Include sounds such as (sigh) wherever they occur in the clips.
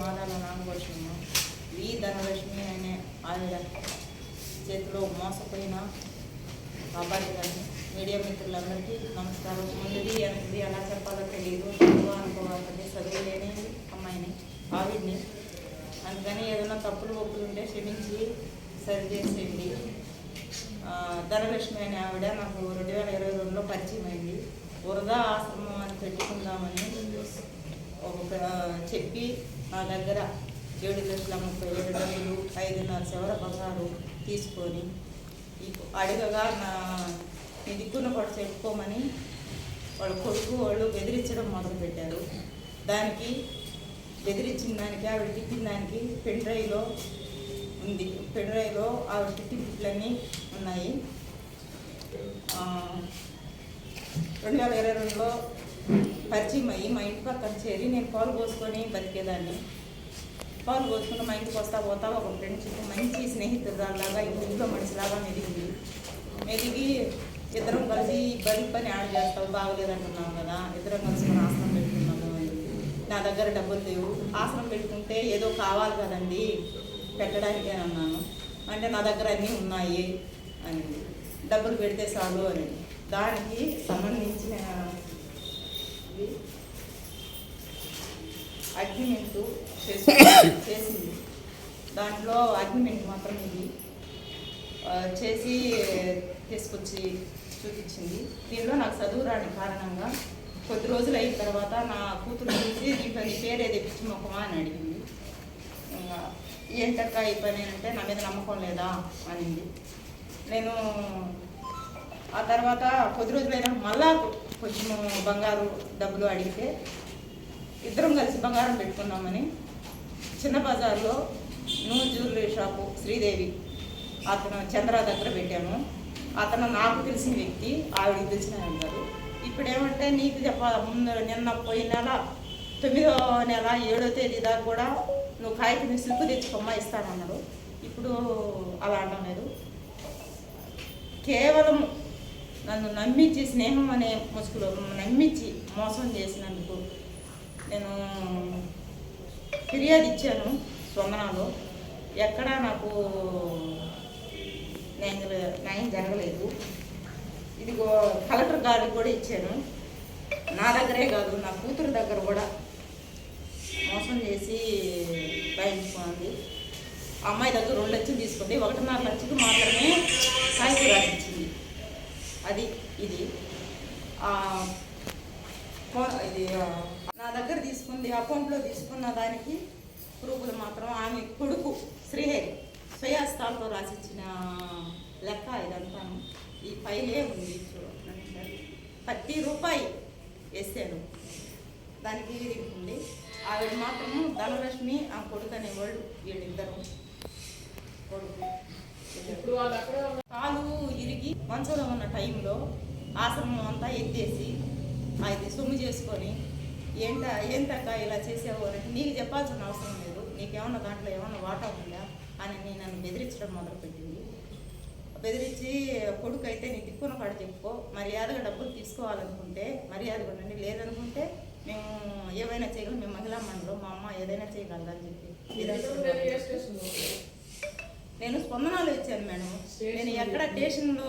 మాదాల నామలక్ష్మమ్మ వి ధనలక్ష్మి అనే ఆవిడ చేతిలో మోసపోయిన అబ్బాయి మీడియా మిత్రులందరికీ నమస్కారం. ముందుది ఎంతది ఎలా చెప్పాలో తెలియదు చదువు అనుకోవాలంటే చదువు లేని అమ్మాయిని ఆవిడ్ని. అందుకని ఏదైనా తప్పులు ఒప్పులు ఉంటే క్షమించి సరిచేసేయండి. ధనలక్ష్మి అనే ఆవిడ నాకు రెండు వేల ఇరవై రెండులో పరిచయం అయింది. వృధా ఆశ్రమం అని పెట్టుకుందామని ఒక చెప్పి నా దగ్గర ఏడు లక్షల ముప్పై ఏడు డబ్బులు ఐదున్నర చివర బంగారు తీసుకొని అడగగా నా నీ దిక్కున కూడా చెప్పుకోమని వాళ్ళ కొడుకు వాళ్ళు బెదిరించడం మొదలుపెట్టారు. దానికి బెదిరించిన దానికి ఆవిడ తిట్టిన దానికి పెండ్రైలో ఉంది. పెండ్రైలో ఆవిడ తిట్టి బిట్లన్నీ ఉన్నాయి. రెండు వేల ఇరవై రెండులో పరిచయం అయ్యి మా ఇంటి పక్కన చేరి నేను పాలు పోసుకొని బతికేదాన్ని. పాలు పోసుకుని మా ఇంటికి వస్తా పోతా ఒక ఫ్రెండ్షిప్ మంచి స్నేహితురాలాగా ఇంట్లో మనిషిలాగా మెదిగింది మెదిగి ఇద్దరం కలిసి బడి పని ఆడ చేస్తావు బాగలేదంటున్నాం కదా ఇద్దరం కలిసి మన ఆసనం పెట్టుకున్నాము నా దగ్గర డబ్బులు లేవు. ఆసనం పెట్టుకుంటే ఏదో కావాలి కదండి పెట్టడానికి అని అన్నాను. అంటే నా దగ్గర అన్నీ ఉన్నాయి అని. డబ్బులు పెడితే చాలు అని. దానికి సంబంధించిన ఇది అగ్రిమెంటు చేసి (coughs) చేసింది. దాంట్లో అగ్రిమెంట్ మాత్రం ఇది. చేసి తీసుకొచ్చి చూపించింది. దీనిలో నాకు చదువు రాని కారణంగా కొద్ది రోజులు అయిన తర్వాత నా కూతురు చూసి దీంట్లో నీ పేరే తెప్పించి మొక్కమా అని అడిగింది. ఏంటక్క ఈ పని? అంటే నా మీద నమ్మకం లేదా? అనింది. నేను ఆ తర్వాత కొద్ది రోజులైనా మళ్ళా కొంచెం బంగారు డబ్బులు అడిగితే ఇద్దరం కలిసి బంగారం పెట్టుకున్నామని చిన్న బజార్లో న్యూ జ్యువెలరీ షాపు శ్రీదేవి అతను చంద్ర దగ్గర పెట్టాము. అతను నాకు తెలిసిన వ్యక్తి ఆవిడకి తెలిసిన ఆయన ఇప్పుడు ఏమంటే నీకు చెప్ప ముందు నిన్న పోయిన నెల తొమ్మిదో నెల ఏడో తేదీ దాకా కూడా నువ్వు కాగితం సిల్పు తెచ్చుకోమ్మా ఇస్తానన్నారు. ఇప్పుడు అలా అనడం లేదు. కేవలం నన్ను నమ్మించి స్నేహం అనే ముసుగులో నమ్మించి మోసం చేసినందుకు నేను ఫిర్యాదు ఇచ్చాను సొమనాలో ఎక్కడా నాకు న్యాయం న్యాయం జరగలేదు. ఇదిగో కలెక్టర్ గారికి కూడా ఇచ్చాను. నా దగ్గరే కాదు నా కూతురు దగ్గర కూడా మోసం చేసి బయలుపోయింది అమ్మాయి దగ్గర రెండు లక్షలు తీసుకుంది. ఒకటిన్నర లక్షలు మాత్రమే కాగితం రాసిచ్చింది అది ఇది. ఇది నా దగ్గర తీసుకుంది అకౌంట్లో తీసుకున్న దానికి ప్రూఫ్లు మాత్రం ఆమె కొడుకు శ్రీహరి స్వయాస్తాలతో రాసిచ్చిన లెక్క ఇదంతాను ఈ ఫైలే ఉంది చూడండి ప్రతి రూపాయి వేసాను. దానికి ఉంది. ఆవిడ మాత్రము ధనలక్ష్మి ఆ కొడుకు అనేవాళ్ళు వీళ్ళిద్దరు. కొడుకు. కాలు ఇరిగి మంచంలో ఉన్న టైంలో ఆశ్రమం అంతా ఎత్తేసి అది సొమ్ము చేసుకొని ఏంట ఏంటక్క ఇలా చేసావు అని నీకు చెప్పాల్సిన అవసరం లేదు. నీకేమన్నా దాంట్లో ఏమన్నా వాటా ఉందా? అని నేను నన్ను బెదిరించడం మొదలుపెట్టింది. బెదిరించి కొడుకు అయితే నీ దిక్కున కాడ చెప్పుకో మర్యాదగా డబ్బులు తీసుకోవాలనుకుంటే మర్యాదగా ఉండండి. లేదనుకుంటే మేము ఏవైనా చేయగలం. మేము మహిళా మండలం మా అమ్మ ఏదైనా చేయగలదని చెప్పి మీరు నేను స్పందనలో ఇచ్చాను మేడం. నేను ఎక్కడ స్టేషన్లో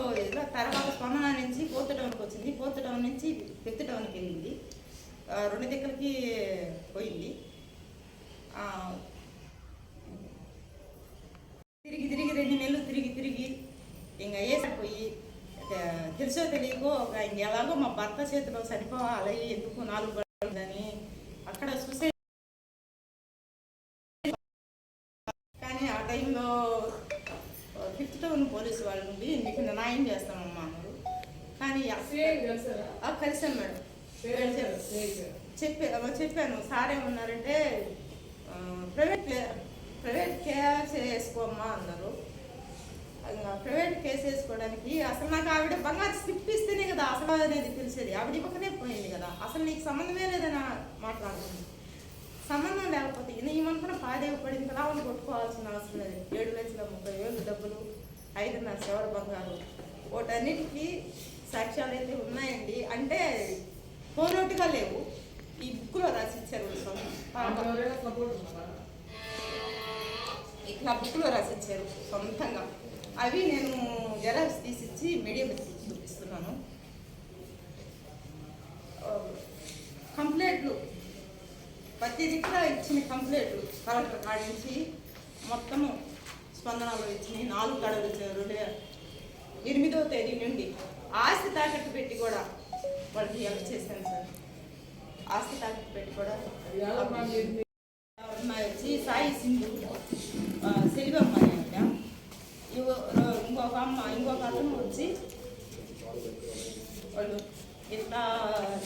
తర్వాత స్పందన నుంచి పోర్త్ టౌన్కి వచ్చింది పోర్త్ టౌన్ నుంచి ఫిఫ్త్ టౌన్కి వెళ్ళింది రెండు దిక్కులకి పోయింది. ఆ, తిరిగి తిరిగి రెండు నెలలు తిరిగి తిరిగి ఇంకా వేసపోయి తెలుసో తెలియకో ఇంక ఎలాగో మా భర్త చేతిలో సరిపోవాలి ఎందుకు నాలుగు పడుతుందని. అక్కడ సూసైడ్ కానీ ఆ టైంలో ఫిఫ్త్ టౌన్ పోలీసు వాళ్ళు నుండి మీకు న్యాయం చేస్తామమ్మా అన్నారు. కానీ? ఆ, కలిసాను మేడం. చెప్పి చెప్పాను. సార్ ఏమన్నారంటే ప్రైవేట్ ప్రైవేట్ కేర్ చేసుకోమ్మా అన్నారు. ప్రైవేట్ కేసు వేసుకోవడానికి అసలు నాకు ఆవిడ బంగారు స్లిప్ ఇస్తేనే కదా అసలు అనేది తెలిసేది. ఆవిడ ఇవ్వకనే పోయింది కదా. అసలు నీకు సంబంధమే లేదని మాట్లాడుతుంది. సంబంధం లేకపోతే ఏమనుకున్న పాదేవి పడింది కదా వాళ్ళు కొట్టుకోవాల్సిన అవసరం లేదు. ఏడు లక్షల ముప్పై వేలు డబ్బులు ఐదున్నర సేవల బంగారు. వాటన్నిటికీ సాక్ష్యాలు అయితే ఉన్నాయండి. అంటే పోనోటుగా లేవు. ఈ బుక్లో రాసి ఇచ్చారు ఇట్లా బుక్లో రాసి ఇచ్చారు సొంతంగా. అవి నేను జెరాక్స్ తీసిచ్చి మీడియం చూపిస్తున్నాను. కంప్లైంట్లు. ప్రతి దిక్కున ఇచ్చిన కంప్లైంట్లు. కలెక్టర్ కాడించి నుంచి మొత్తము స్పందనలో ఇచ్చిన నాలుగు గడవలు ఎనిమిదవ ఎనిమిదో తేదీ నుండి ఆస్తి తాకట్టు పెట్టి కూడా వాళ్ళకి హెల్ప్ చేశాను సార్. ఆస్తి తాకట్టు పెట్టి కూడా అది ఎలా ప్లాన్ చేసింది అమ్మాయి వచ్చి సాయి సింధు సెల్వమ్మ ఇవ- ఇంకొక అమ్మ ఇంకొక అతను వచ్చి వాళ్ళు ఇట్లా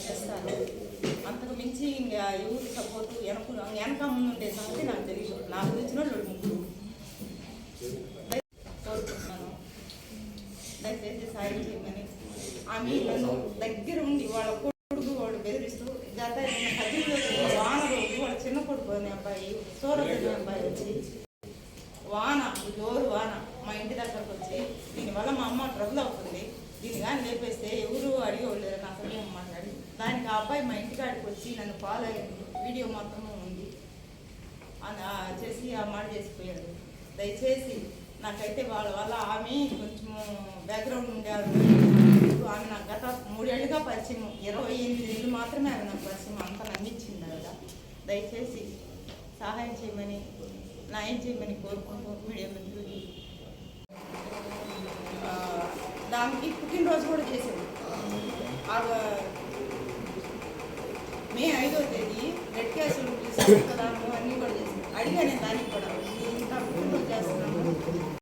చేస్తారు అంతకు మించి ఇంకా ఎవరు సపోర్టు వెనక వెనక ముందు ఉండే సంగతి నాకు తెలియదు. నాకు తెలిసిన వాళ్ళు ముగ్గురు కోరుకుంటున్నాను దయచేసి సాయం చేయమని ఆమె నన్ను దగ్గర ఉండి వాళ్ళ కొడుకు వాడు బెదిరిస్తూ గత వాన రోజు వాళ్ళ చిన్న కొడుకు అబ్బాయి సూరత్ అబ్బాయి వచ్చి వాన జోరు వాన మా ఇంటి దగ్గరకు వచ్చి దీనివల్ల మా అమ్మ ట్రబుల్ అవుతుంది. దీని కానీ లేపేస్తే ఎవరు అడిగేవాళ్ళు లేరు నా సమయం మాట్లాడి దానికి ఆ అబ్బాయి మా ఇంటికాడికి వచ్చి నన్ను ఫాలో అయ్యింది వీడియో మాత్రమే ఉంది. అని చేసి ఆ మాట చేసిపోయాడు. దయచేసి నాకైతే వాళ్ళ వల్ల ఆమె కొంచెం బ్యాక్గ్రౌండ్ ఉండే ఆమె నాకు గత మూడేళ్ళుగా పరిచయం ఇరవై ఎనిమిది ఏళ్ళు మాత్రమే ఆమె నాకు పరిచయం అంత దయచేసి సహాయం చేయమని న్యాయం చేయమని కోరుకుంటూ మీడియా మిత్రులు దానికి పుట్టినరోజు కూడా చేశాడు మే ఐదో తేదీ రెడ్ క్యాష్ రకదానం అన్నీ కూడా చేశాను. అడిగా నేను దానికి